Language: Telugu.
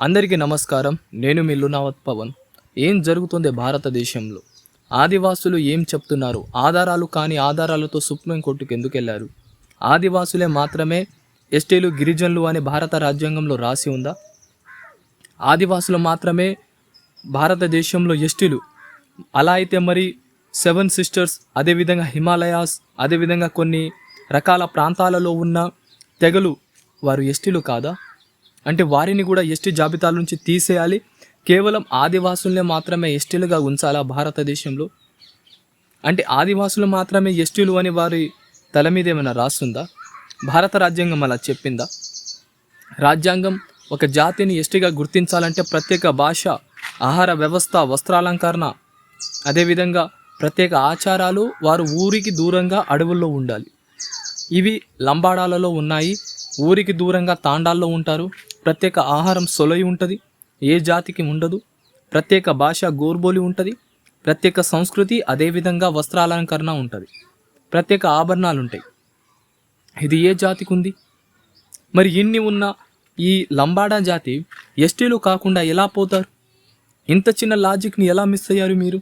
అందరికీ నమస్కారం. నేను మీ లునావత్ పవన్. ఏం జరుగుతుంది భారతదేశంలో? ఆదివాసులు ఏం చెప్తున్నారు? ఆధారాలు కాని ఆధారాలతో సుప్రీంకోర్టుకు ఎందుకు వెళ్ళారు ఆదివాసులే మాత్రమే ఎస్టీలు గిరిజనులు అని భారత రాజ్యాంగంలో రాసి ఉందా? ఆదివాసులు మాత్రమే భారతదేశంలో ఎస్టీలు. అలా అయితే మరి సెవెన్ సిస్టర్స్ అదేవిధంగా హిమాలయాస్ అదేవిధంగా కొన్ని రకాల ప్రాంతాలలో ఉన్న తెగలు వారు ఎస్టీలు కాదా? అంటే వారిని కూడా ఎస్టీ జాబితాల నుంచి తీసేయాలి. కేవలం ఆదివాసుల్ని మాత్రమే ఎస్టీలుగా ఉంచాలా భారతదేశంలో? అంటే ఆదివాసులు మాత్రమే ఎస్టీలు అని వారి తల మీద ఏమైనా రాస్తుందా? భారత రాజ్యాంగం అలా చెప్పిందా? రాజ్యాంగం ఒక జాతిని ఎస్టీగా గుర్తించాలంటే ప్రత్యేక భాష ఆహార వ్యవస్థ వస్త్రాలంకరణ అదేవిధంగా ప్రత్యేక ఆచారాలు వారు ఊరికి దూరంగా అడవుల్లో ఉండాలి. ఇవి లంబాడాలలో ఉన్నాయి. ఊరికి దూరంగా తాండాల్లో ఉంటారు. ప్రత్యేక ఆహారం సొలయి ఉంటుంది. ఏ జాతికి ఉండదు. ప్రత్యేక భాష గోర్బోలి ఉంటుంది. ప్రత్యేక సంస్కృతి అదేవిధంగా వస్త్రాలంకరణ ఉంటుంది. ప్రత్యేక ఆభరణాలు ఉంటాయి ఇది ఏ జాతికి ఉంది మరి ఇన్ని ఉన్న ఈ లంబాడా జాతి ఎస్టీలు కాకుండా ఎలా పోతారు? ఇంత చిన్న లాజిక్ని ఎలా మిస్ అయ్యారు మీరు?